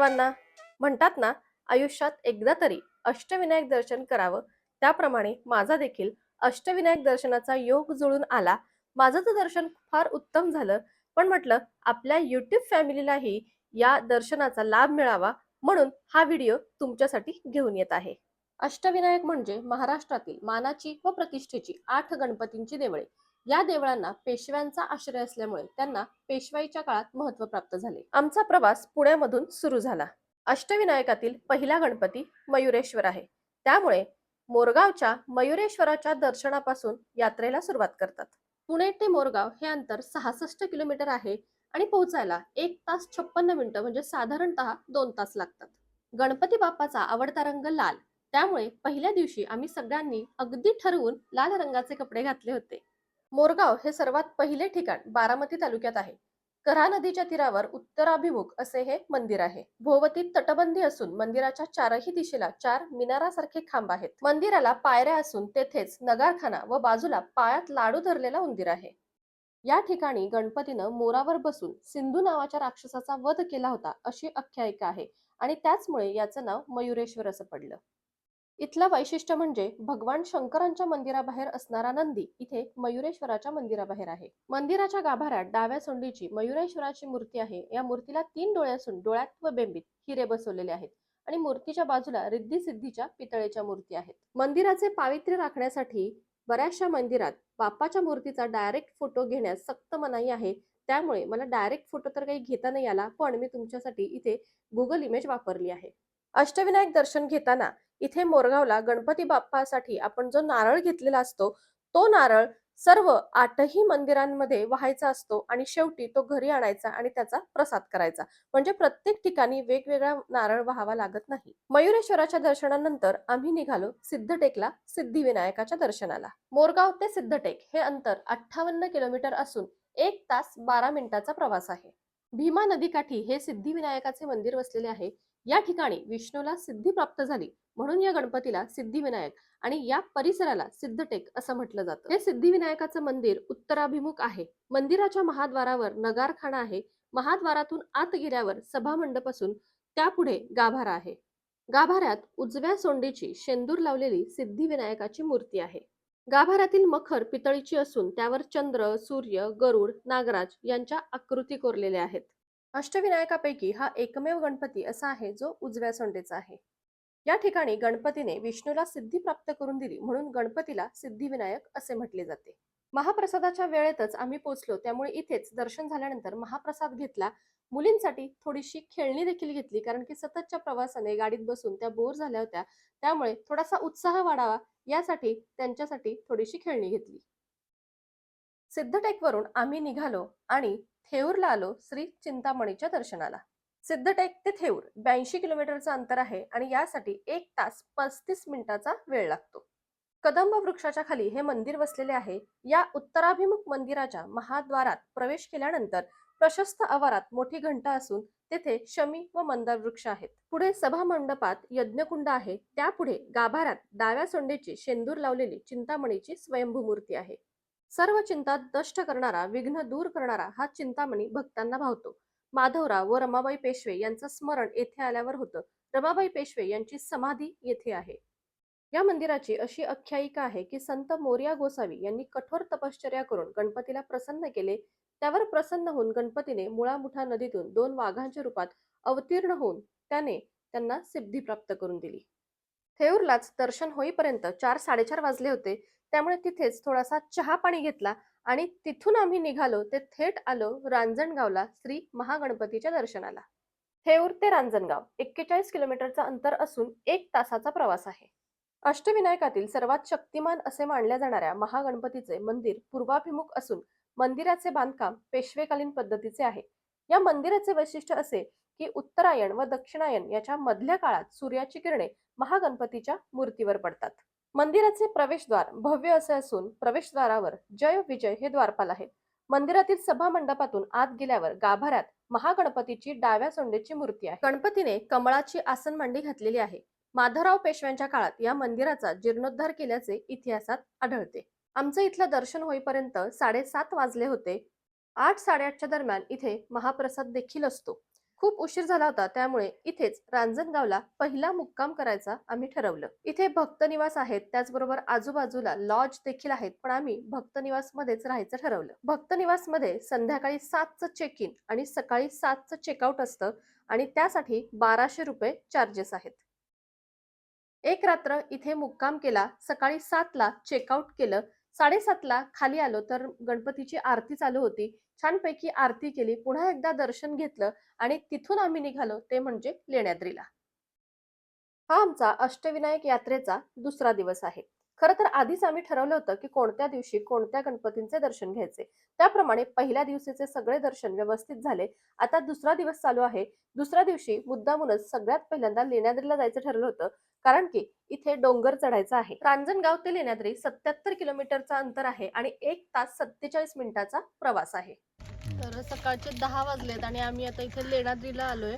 सर्वांना म्हणतात ना आयुष्यात एकदा तरी अष्टविनायक दर्शन करावं. त्याप्रमाणे माझा देखील अष्टविनायक दर्शनाचा योग जुळून आला. माझं तर दर्शन फार उत्तम झालं. पण म्हटलं आपल्या युट्यूब फॅमिलीलाही या दर्शनाचा लाभ मिळावा म्हणून हा व्हिडिओ तुमच्यासाठी घेऊन येत आहे. अष्टविनायक म्हणजे महाराष्ट्रातील मानाची व प्रतिष्ठेची आठ गणपतींची देवळे. या देवळांना पेशव्यांचा आश्रय असल्यामुळे त्यांना पेशवाईच्या काळात महत्त्व प्राप्त झाले. आमचा प्रवास पुण्यामधून सुरू झाला. अष्टविनायकातील पहिला गणपती मयुरेश्वर आहे. त्यामुळे मोरगावच्या मयुरेश्वराच्या दर्शनापासून यात्रेला सुरुवात करतात. पुणे ते मोरगाव हे अंतर सहासष्ट किलोमीटर आहे आणि पोहोचायला एक तास छप्पन्न मिनिटं म्हणजे साधारणतः दोन तास लागतात. गणपती बाप्पाचा आवडता रंग लाल. त्यामुळे पहिल्या दिवशी आम्ही सगळ्यांनी अगदी ठरवून लाल रंगाचे कपडे घातले होते. मोरगाव हे सर्वात पहिले ठिकाण बारामती तालुक्यात आहे. करा नदीच्या तीरावर उत्तराभिमुख असे हे मंदिर आहे. भोवती तटबंदी असून मंदिराच्या चारही दिशेला चार मिनारासारखे खांब आहेत. मंदिराला पायऱ्या असून तेथेच नगारखाना व बाजूला पायात लाडू धरलेला उंदीर आहे. या ठिकाणी गणपतीनं मोरावर बसून सिंधू नावाच्या राक्षसाचा वध केला होता अशी आख्यायिका आहे आणि त्याचमुळे याचं नाव मयुरेश्वर असं पडलं. इथलं वैशिष्ट्य म्हणजे भगवान शंकरांच्या मंदिराबाहेर असणारा नंदी इथे मयुरेश्वराच्या मंदिराबाहेर आहे. मंदिराच्या गाभाऱ्यात डाव्या सोंडीची मयुरेश्वराची मूर्ती आहे. या मूर्तीला तीन डोळे असून डोळ्यात व बेंबीत हिरे बसवलेले आहेत आणि मूर्तीच्या बाजूला रिद्धी सिद्धीच्या पितळेच्या मूर्ती आहेत. मंदिराचे पावित्र्य राखण्यासाठी बऱ्याचशा मंदिरात बाप्पाच्या मूर्तीचा डायरेक्ट फोटो घेण्यास सक्त मनाई आहे. त्यामुळे मला डायरेक्ट फोटो तर काही घेता नाही आला पण मी तुमच्यासाठी इथे गुगल इमेज वापरली आहे. अष्टविनायक दर्शन घेताना इथे मोरगावला गणपती बाप्पासाठी आपण जो नारळ घेतलेला असतो तो नारळ सर्व आठही मंदिरांमध्ये व्हायचा असतो आणि शेवटी तो घरी आणायचा आणि त्याचा प्रसाद करायचा. म्हणजे प्रत्येक ठिकाणी वेगवेगळा नारळ व्हावा लागत नाही. मयुरेश्वराच्या दर्शनानंतर आम्ही निघालो सिद्धटेकला सिद्धिविनायकाच्या दर्शनाला. मोरगाव ते सिद्धटेक हे अंतर अठ्ठावन्न किलोमीटर असून एक तास बारा मिनिटाचा प्रवास आहे. भीमा नदीकाठी हे सिद्धिविनायकाचे मंदिर वसलेले आहे. या ठिकाणी विष्णूला सिद्धी प्राप्त झाली म्हणून या गणपतीला सिद्धिविनायक आणि या परिसराला सिद्धटेक असं म्हटलं जातं. हे सिद्धिविनायकाचं मंदिर उत्तराभिमुख आहे. मंदिराच्या महाद्वारावर नगारखाना आहे. महाद्वारातून आत गेल्यावर सभामंडप असून त्यापुढे गाभारा आहे. गाभाऱ्यात उजव्या सोंडीची शेंदूर लावलेली सिद्धिविनायकाची मूर्ती आहे. गाभाऱ्यातील मखर पितळीची असून त्यावर चंद्र सूर्य गरुड नागराज यांच्या आकृती कोरलेल्या आहेत. अष्टविनायकापैकी हा एकमेव गणपती असा आहे जो उजव्या सोंडेचा आहे. या ठिकाणी गणपतीने विष्णूला सिद्धी प्राप्त करून दिली म्हणून गणपतीला सिद्धिविनायक असे म्हटले जाते. महाप्रसादाच्या वेळेतच आम्ही पोचलो त्यामुळे इथेच दर्शन झाल्यानंतर महाप्रसाद घेतला. मुलींसाठी थोडीशी खेळणी देखील घेतली कारण की सततच्या प्रवासाने गाडीत बसून त्या बोर झाल्या होत्या त्यामुळे थोडासा उत्साह वाढावा यासाठी त्यांच्यासाठी थोडीशी खेळणी घेतली. सिद्धटेकवरून आम्ही निघालो आणि थेऊरला आलो श्री चिंतामणीच्या दर्शनाला. सिद्धटेक ते थेऊर ब्याऐंशी किलोमीटरचं अंतर आहे आणि यासाठी एक तास पस्तीस मिनिटाचा वेळ लागतो. कदंब वृक्षाच्या खाली हे मंदिर वसलेले आहे. या उत्तराभिमुख मंदिराच्या महाद्वारात प्रवेश केल्यानंतर प्रशस्त आवारात मोठी घंटा असून तेथे शमी व मंदार वृक्ष आहेत. पुढे सभा मंडपात यज्ञकुंड आहे. त्यापुढे गाभाऱ्यात डाव्या सोंडेची शेंदूर लावलेली चिंतामणीची स्वयंभू मूर्ती आहे. सर्व चिंता दष्ट करणारा विघ्न दूर करणारा हा चिंतामणी भक्तांना भावतो. माधवराव व रमाबाई पेशवे यांचं स्मरण येथे आल्यावर होतं. रमाबाई पेशवे यांची समाधी येथे आहे. या मंदिराची अशी आख्यायिका आहे की संत मोर्या गोसावी यांनी कठोर तपश्चर्या करून गणपतीला प्रसन्न केले. त्यावर प्रसन्न होऊन गणपतीने मुळामुठा नदीतून दोन वाघांच्या रूपात अवतीर्ण होऊन त्याने त्यांना सिद्धी प्राप्त करून दिली. थेऊरलाच दर्शन होईपर्यंत चार साडेचार वाजले होते. त्यामुळे तिथेच थोडासा चहा पाणी घेतला आणि तिथून आम्ही निघालो. ते थेट आलो रांजणगावला श्री महागणपतीच्या दर्शनाला. थेऊर ते रांजणगाव एक्केचाळीस किलोमीटरचं अंतर असून एक तासाचा प्रवास आहे. अष्टविनायकातील सर्वात शक्तिमान असे मानल्या जाणाऱ्या महागणपतीचे मंदिर पूर्वाभिमुख असून मंदिराचे बांधकाम पेशवेकालीन पद्धतीचे आहे. या मंदिराचे वैशिष्ट्य असे की उत्तरायण व दक्षिणायन याच्या मधल्या काळात सूर्याची किरणे महागणपतीच्या मूर्तीवर पडतात. मंदिराचे प्रवेशद्वार भव्य असे असून प्रवेशद्वारावर जय विजय हे द्वारपाल आहेत मंदिरातील सभा मंडपातून आत गेल्यावर गाभाऱ्यात महागणपतीची डाव्या सोंडेची मूर्ती आहे. गणपतीने कमळाची आसन मांडी घातलेली आहे. माधवराव पेशव्यांच्या काळात या मंदिराचा जीर्णोद्धार केल्याचे इतिहासात आढळते. आमचं इथलं दर्शन होईपर्यंत साडेसात वाजले होते. आठ साडेआठच्या दरम्यान इथे महाप्रसाद देखील असतो. खूप उशीर झाला होता त्यामुळे इथेच रांजणगावला पहिला मुक्काम करायचा आम्ही ठरवलं. इथे भक्त निवास आहेत त्याचबरोबर आजूबाजूला लॉज देखील आहेत पण आम्ही भक्त निवास मध्येच राहायचं ठरवलं. भक्त निवासमध्ये संध्याकाळी सातचं चेक इन आणि सकाळी सातचं चेकआउट असतं आणि त्यासाठी बाराशे रुपये चार्जेस आहेत. एक रात्र इथे मुक्काम केला सकाळी सातला चेकआउट केलं साडेसातला खाली आलो तर गणपतीची आरती चालू होती. छानपैकी आरती केली. पुन्हा एकदा दर्शन घेतलं आणि तिथून आम्ही निघालो ते म्हणजे लेण्याद्रीला. हा आमचा अष्टविनायक यात्रेचा दुसरा दिवस आहे. खरं तर आधीच आम्ही ठरवलं होतं की कोणत्या दिवशी कोणत्या गणपतींचे दर्शन घ्यायचे. त्याप्रमाणे पहिल्या दिवशीचे सगळे दर्शन व्यवस्थित झाले. आता दुसरा दिवस चालू आहे. दुसऱ्या दिवशी मुद्दामूनच सगळ्यात पहिल्यांदा लेण्याद्रीला जायचं ठरलं होतं. कारण की इथे डोंगर चढायचा आहे. रांजणगाव ते लेण्याद्री सत्याहत्तर किलोमीटरचा अंतर आहे आणि एक तास सत्तेचाळीस मिनिटाचा प्रवास आहे. तर सकाळचे दहा वाजलेत आणि आम्ही आता इथे लेण्याद्रीला आलोय.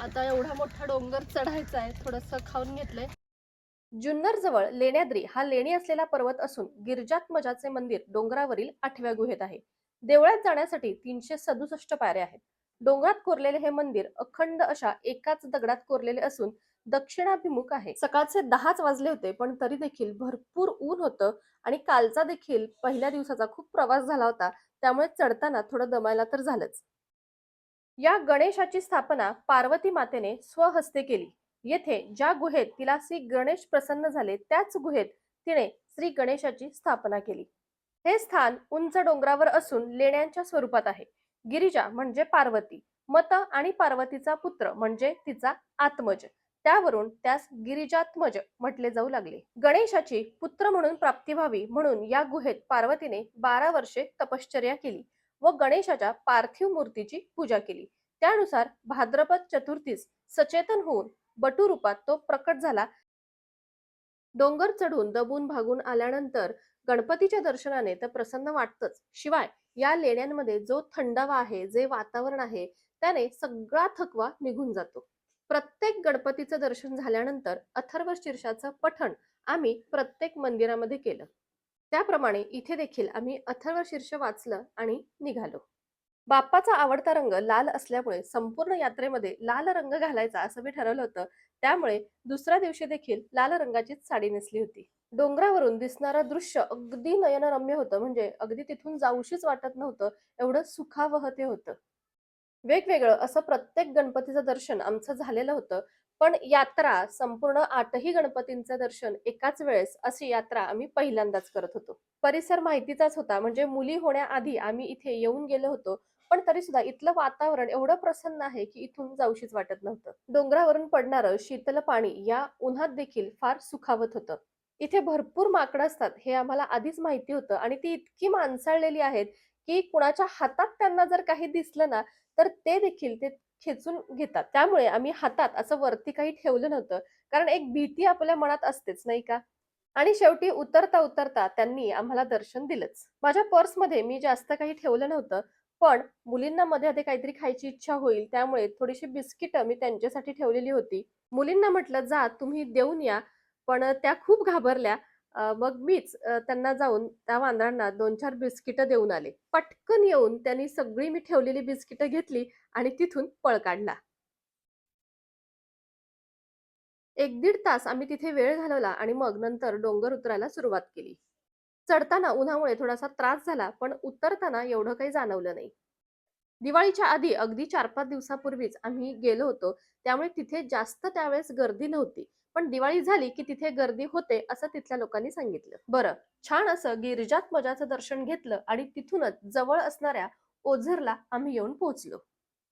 आता एवढा मोठा डोंगर चढायचा आहे. थोडस खाऊन घेतलंय. जुन्नर जवळ लेण्याद्री हा लेणी असलेला पर्वत असून गिरजात्मजाचे मंदिर डोंगरावरील आठव्या गुहेत आहे. देवळात जाण्यासाठी तीनशे सदुसष्ट पायऱ्या आहेत. डोंगरात कोरलेले हे मंदिर अखंड अशा एकाच दगडात कोरलेले असून दक्षिणाभिमुख आहे. सकाळचे दहाच वाजले होते पण तरी देखील भरपूर ऊन होतं आणि कालचा देखील पहिल्या दिवसाचा खूप प्रवास झाला होता त्यामुळे चढताना थोडं दमायला तर झालंच. या गणेशाची स्थापना पार्वती मातेने स्वहस्ते केली. येथे ज्या गुहेत तिला श्री गणेश प्रसन्न झाले त्याच गुहेत तिने श्री गणेशाची स्थापना केली. हे स्थान उंच डोंगरावर असून लेण्यांच्या स्वरूपात आहे. गिरिजा म्हणजे पार्वती मत आणि पार्वतीचा पुत्र म्हणजे तिचा आत्मज. त्यावरून त्यास गिरिजात्मज म्हटले जाऊ लागले. गणेशाची पुत्र म्हणून प्राप्ती व्हावी म्हणून या गुहेत पार्वतीने बारा वर्षे तपश्चर्या केली व गणेशाच्या पार्थिव मूर्तीची पूजा केली. त्यानुसार भाद्रपद चतुर्थीस सचेतन होऊन बटू रूपात तो प्रकट झाला. डोंगर चढून दबून भागून आल्यानंतर गणपतीच्या दर्शनाने तर प्रसन्न वाटतच. शिवाय या लेण्यांमध्ये जो थंडावा आहे जे वातावरण आहे त्याने सगळा थकवा निघून जातो. प्रत्येक गणपतीचं दर्शन झाल्यानंतर अथर्व शीर्षाचं पठण आम्ही प्रत्येक मंदिरामध्ये केलं. त्याप्रमाणे इथे देखील आम्ही अथर्व शीर्ष वाचलं आणि निघालो. बाप्पाचा आवडता रंग लाल असल्यामुळे संपूर्ण यात्रेमध्ये लाल रंग घालायचा असं मी ठरवलं होतं. त्यामुळे दुसऱ्या दिवशी देखील लाल रंगाचीच साडी नेसली होती. डोंगरावरून दिसणारं दृश्य अगदी नयनरम्य होतं. म्हणजे अगदी तिथून जाऊशीच वाटत नव्हतं. एवढं सुखावह ते होतं. वेगवेगळं असं प्रत्येक गणपतीचं दर्शन आमचं झालेलं होतं. पण यात्रा संपूर्ण आठही गणपतींचं दर्शन एकाच वेळेस अशी यात्रा आम्ही पहिल्यांदाच करत होतो. परिसर माहितीचाच होता. म्हणजे मुली होण्याआधी आम्ही इथे येऊन गेलो होतो. पण तरी सुद्धा इथलं वातावरण एवढं प्रसन्न आहे की इथून जाऊशीच वाटत नव्हतं. डोंगरावरून पडणारं शीतल पाणी या उन्हात देखील फार सुखावत होतं. इथे भरपूर माकडं असतात हे आम्हाला आधीच माहिती होतं आणि ती इतकी माणसाळलेली आहेत की कुणाच्या हातात त्यांना जर काही दिसलं ना तर ते देखील ते खेचून घेतात. त्यामुळे आम्ही हातात असं वरती काही ठेवलं नव्हतं कारण एक भीती आपल्या मनात असतेच नाही का? आणि शेवटी उतरता उतरता त्यांनी आम्हाला दर्शन दिलंच. माझ्या पर्समध्ये मी जास्त काही ठेवलं नव्हतं पण मुलींना मध्ये आधी काहीतरी खायची इच्छा होईल त्यामुळे थोडीशी बिस्किटं मी त्यांच्यासाठी ठेवलेली होती. मुलींना म्हटलं जा तुम्ही देऊन या. पण त्या खूप घाबरल्या. मग मीच त्यांना जाऊन त्या वांदरांना दोन चार बिस्किटं देऊन आले. पटकन येऊन त्यांनी सगळी मी ठेवलेली बिस्किटं घेतली आणि तिथून पळ काढला. एक दीड तास आम्ही तिथे वेळ घालवला आणि मग नंतर डोंगर उतरायला सुरुवात केली. चढताना उन्हामुळे थोडासा त्रास झाला पण उतरताना एवढं काही जाणवलं नाही. दिवाळीच्या आधी अगदी चार पाच दिवसापूर्वीच आम्ही गेलो होतो त्यामुळे तिथे जास्त त्यावेळेस गर्दी नव्हती. पण दिवाळी झाली की तिथे गर्दी होते असं तिथल्या लोकांनी सांगितलं. बरं छान असं गिरिजात्मजाचं दर्शन घेतलं आणि तिथूनच जवळ असणाऱ्या ओझरला आम्ही येऊन पोहोचलो.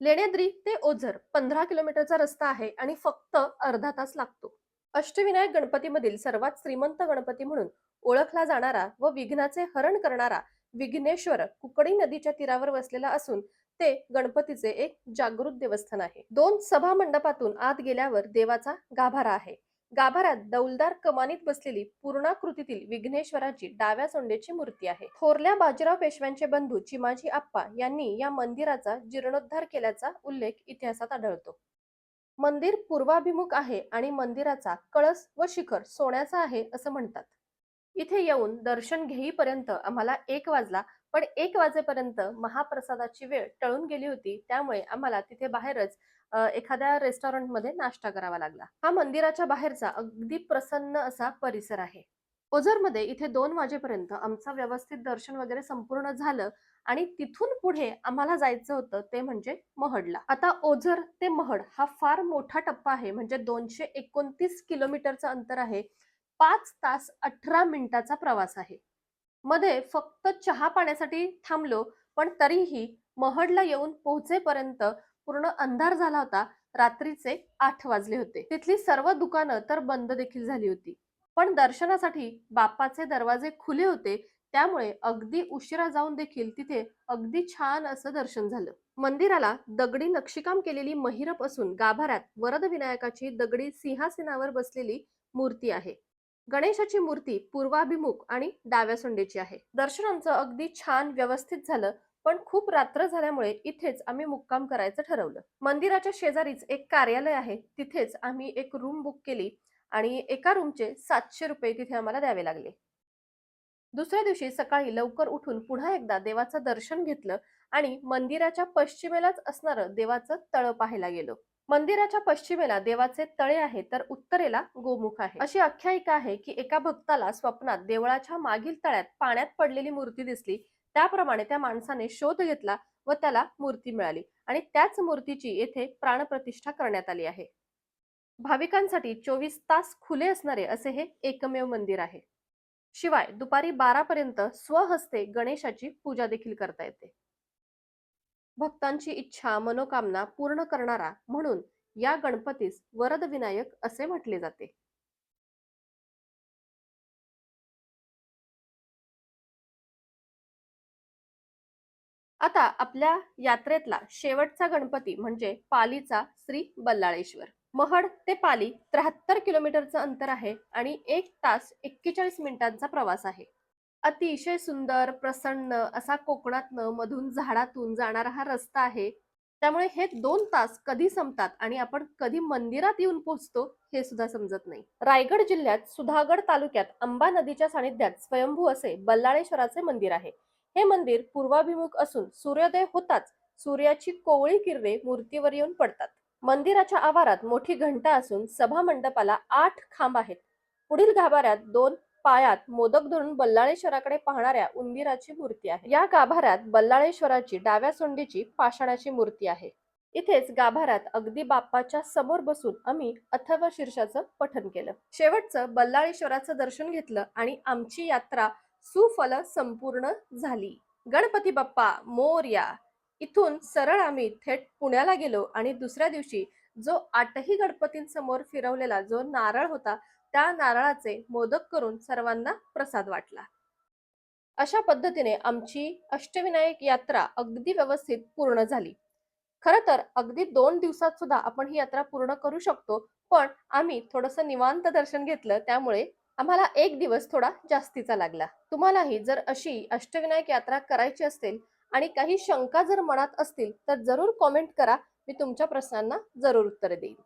लेण्याद्री ते ओझर पंधरा किलोमीटरचा रस्ता आहे आणि फक्त अर्धा तास लागतो. अष्टविनायक गणपतीमधील सर्वात श्रीमंत गणपती म्हणून ओळखला जाणारा व विघ्नाचे हरण करणारा विघ्नेश्वर कुकडी नदीच्या तीरावर वसलेला असून ते गणपतीचे एक जागृत देवस्थान आहे. दोन सभा मंडपातून आत गेल्यावर देवाचा गाभारा आहे. गाभाऱ्यात दौलदार कमानीत बसलेली पूर्णाकृतीतील विघ्नेश्वराची डाव्या सोंडेची मूर्ती आहे. थोरल्या बाजीराव पेशव्यांचे बंधू चिमाजी आप्पा यांनी या मंदिराचा जीर्णोद्धार केल्याचा उल्लेख इतिहासात आढळतो. मंदिर पूर्वाभिमुख आहे आणि मंदिराचा कळस व शिखर सोन्याचा आहे असं म्हणतात. इथे येऊन दर्शन घेईपर्यंत आम्हाला एक वाजला पण एक वाजेपर्यंत महाप्रसादाची वेळ टळून गेली होती. त्यामुळे आम्हाला तिथे बाहेरच एखाद्या रेस्टॉरंटमध्ये नाश्ता करावा लागला. हा मंदिराच्या बाहेरचा अगदी प्रसन्न असा परिसर आहे. ओझरमध्ये इथे दोन वाजेपर्यंत आमचं व्यवस्थित दर्शन वगैरे संपूर्ण झालं आणि तिथून पुढे आम्हाला जायचं होतं ते म्हणजे महडला. आता ओझर ते महड हा फार मोठा टप्पा आहे. म्हणजे दोनशे एकोणतीस किलोमीटरचं अंतर आहे. पाच तास अठरा मिनिटाचा प्रवास आहे. मध्ये फक्त चहा पाण्यासाठी थांबलो पण तरीही महडला येऊन पोहोचेपर्यंत पूर्ण अंधार झाला होता. रात्रीचे आठ वाजले होते. तिथली सर्व दुकानं तर बंद देखील झाली होती. पण दर्शनासाठी बाप्पाचे दरवाजे खुले होते त्यामुळे अगदी उशिरा जाऊन देखील तिथे अगदी छान असं दर्शन झालं. मंदिराला दगडी नक्षीकाम केलेली महिरप असून गाभाऱ्यात वरद विनायकाची दगडी सिंहासनावर बसलेली मूर्ती आहे. गणेशाची मूर्ती पूर्वाभिमुख आणि डाव्या सोंडेची आहे. दर्शन आमचं अगदी छान व्यवस्थित झालं पण खूप रात्र झाल्यामुळे इथेच आम्ही मुक्काम करायचं ठरवलं. मंदिराच्या शेजारीच एक कार्यालय आहे तिथेच आम्ही एक रूम बुक केली आणि एका रूमचे सातशे रुपये तिथे आम्हाला द्यावे लागले. दुसऱ्या दिवशी सकाळी लवकर उठून पुन्हा एकदा देवाचं दर्शन घेतलं आणि मंदिराच्या पश्चिमेलाच असणारं देवाचं तळ पाहायला गेलो. मंदिराच्या पश्चिमेला देवाचे तळे आहे तर उत्तरेला गोमुख आहे. अशी आख्यायिका आहे की एका भक्ताला स्वप्नात देवळाच्या मागील तळ्यात पाण्यात पडलेली मूर्ती दिसली. त्याप्रमाणे त्या माणसाने शोध घेतला व त्याला मूर्ती मिळाली आणि त्याच मूर्तीची येथे प्राणप्रतिष्ठा करण्यात आली आहे. भाविकांसाठी चोवीस तास खुले असणारे असे हे एकमेव मंदिर आहे. शिवाय दुपारी बारा पर्यंत स्वहस्ते गणेशाची पूजा देखील करता येते. भक्तांची इच्छा मनोकामना पूर्ण करणारा म्हणून या गणपतीस वरद विनायक असे म्हटले जाते. आता आपल्या यात्रेतला शेवटचा गणपती म्हणजे पालीचा श्री बल्लाळेश्वर. महड ते पाली त्र्याहत्तर किलोमीटरचं अंतर आहे आणि एक तास एक्केचाळीस मिनिटांचा प्रवास आहे. अतिशय सुंदर प्रसन्न असा कोकणातनं मधून झाडातून जाणारा हा रस्ता आहे. त्यामुळे हे दोन तास कधी संपतात आणि आपण कधी मंदिरात येऊन पोहोचतो हे सुद्धा समजत नाही. रायगड जिल्ह्यात सुधागड तालुक्यात अंबा नदीच्या सानिध्यात स्वयंभू असे बल्लाळेश्वराचे मंदिर आहे. हे मंदिर पूर्वाभिमुख असून सूर्योदय होताच सूर्याची कोवळी किरणे मूर्तीवर येऊन पडतात. मंदिराच्या आवारात मोठी घंटा असून सभा मंडपाला आठ खांब आहेत. पुढील गाभाऱ्यात दोन पायात मोदक धरून बल्लाळेश्वराकडे पाहणाऱ्या उंदिराची मूर्ती आहे. या गाभाऱ्यात बल्लाळेश्वराची डाव्या सोंडीची पाषाणाची मूर्ती आहे. इथेच गाभाऱ्यात अगदी बाप्पाच्या समोर बसून आम्ही अथर्व शीर्षाचं पठन केलं. शेवटचं बल्लाळेश्वराचं दर्शन घेतलं आणि आमची यात्रा सुफल संपूर्ण झाली. गणपती बाप्पा मोर्या इथून सरळ आम्ही थेट पुण्याला गेलो आणि दुसऱ्या दिवशी जो आठही गणपतींसमोर फिरवलेला जो नारळ होता त्या नारळाचे मोदक करून सर्वांना प्रसाद वाटला. अशा पद्धतीने आमची अष्टविनायक यात्रा अगदी व्यवस्थित पूर्ण झाली. खर तर अगदी दोन दिवसात सुद्धा आपण ही यात्रा पूर्ण करू शकतो पण आम्ही थोडस निवांत दर्शन घेतलं त्यामुळे आम्हाला एक दिवस थोडा जास्तीचा लागला. तुम्हालाही जर अशी अष्टविनायक यात्रा करायची असेल आणि काही शंका जर मनात असतील तर जरूर कॉमेंट करा. मी तुमच्या प्रश्नांना जरूर उत्तरे देईन.